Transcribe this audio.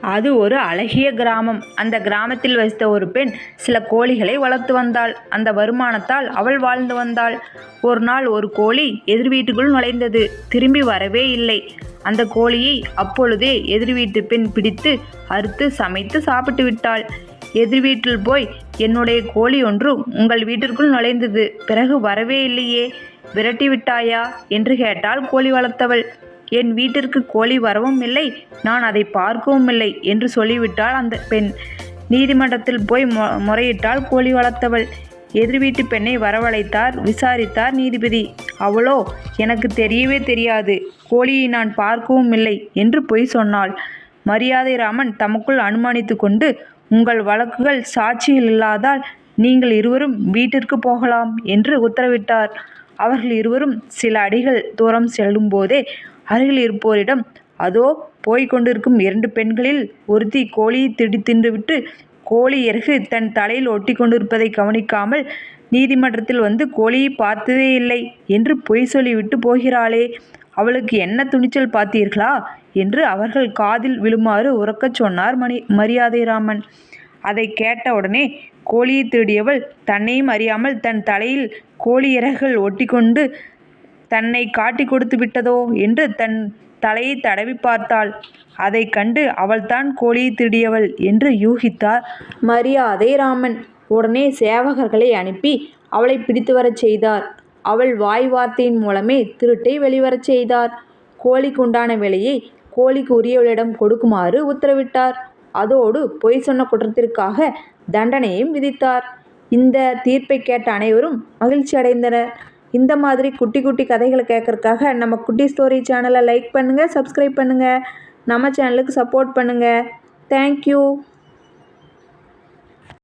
அது ஒரு அழகிய கிராமம். அந்த கிராமத்தில் வசித்த ஒரு பெண் சில கோழிகளை வளர்த்து வந்தாள். அந்த வருமானத்தால் அவள் வாழ்ந்து வந்தாள். ஒரு நாள் ஒரு கோழி எதிர் வீட்டுக்குள் நுழைந்தது. திரும்பி வரவே இல்லை. அந்த கோழியை அப்பொழுதே எதிர் வீட்டு பெண் பிடித்து அறுத்து சமைத்து சாப்பிட்டு விட்டாள். எதிர் வீட்டில் போய் என்னுடைய கோழி ஒன்று உங்கள் வீட்டிற்குள் நுழைந்தது. பிறகு வரவே இல்லையே. விரட்டி விட்டாயா? என்று கேட்டாள் கோழி வளர்த்தவள். என் வீட்டிற்கு கோழி வரவும் இல்லை நான் அதை பார்க்கவும் இல்லை என்று சொல்லிவிட்டாள் அந்த பெண். நீதிமன்றத்தில் போய் முறையிட்டால் முறையிட்டாள் கோழி வளர்த்தவள். எதிர் வீட்டு பெண்ணை வரவழைத்தார் விசாரித்தார் நீதிபதி. அவளோ எனக்கு தெரியவே தெரியாது. கோழியை நான் பார்க்கவும் இல்லை என்று பொய் சொன்னாள். மரியாதை ராமன் தமக்குள் அனுமானித்து கொண்டு உங்கள் வழக்குகள் சாட்சியில் இல்லாதால் நீங்கள் இருவரும் வீட்டிற்கு போகலாம் என்று உத்தரவிட்டார். அவர்கள் இருவரும் சில அடிகள் தூரம் செல்லும்போதே அருகில் இருப்போரிடம் அதோ போய்கொண்டிருக்கும் இரண்டு பெண்களில் ஒருத்தி கோழியை திடி தின்றுவிட்டு கோழி இறகு தன் தலையில் ஒட்டி கொண்டிருப்பதை கவனிக்காமல் நீதிமன்றத்தில் வந்து கோழியை பார்த்ததே இல்லை என்று பொய் சொல்லிவிட்டு போகிறாளே. அவளுக்கு என்ன துணிச்சல் பார்த்தீர்களா? என்று அவர்கள் காதில் விழுமாறு உறக்கச் சொன்னார் மணி மரியாதைராமன் அதை கேட்டவுடனே கோழியை திருடியவள் தன்னையும் அறியாமல் தன் தலையில் கோழி இறகுகள் ஒட்டிக்கொண்டு தன்னை காட்டி கொடுத்து விட்டதோ என்று தன் தலையை தடவி பார்த்தாள். அதை கண்டு அவள்தான் கோழியை திருடியவள் என்று யூகித்தார். மரியாதை ராமன் உடனே சேவகர்களை அனுப்பி அவளை பிடித்து வரச் செய்தார். அவள் வாய் வார்த்தையின் மூலமே திருட்டை வெளிவரச் செய்தார். கோழிக்கு உண்டான விலையை கோழிக்கு உரியவளிடம் கொடுக்குமாறு உத்தரவிட்டார். அதோடு பொய் சொன்ன குற்றத்திற்காக தண்டனையும் விதித்தார். இந்த தீர்ப்பை கேட்ட அனைவரும் மகிழ்ச்சி அடைந்தனர் இந்த மாதிரி குட்டி குட்டி கதைகளை கேட்கறதுக்காக நம்ம குட்டி ஸ்டோரி சேனலை லைக் பண்ணுங்கள் சப்ஸ்கிரைப் பண்ணுங்கள் நம்ம சேனலுக்கு சப்போர்ட் பண்ணுங்கள் தேங்க்யூ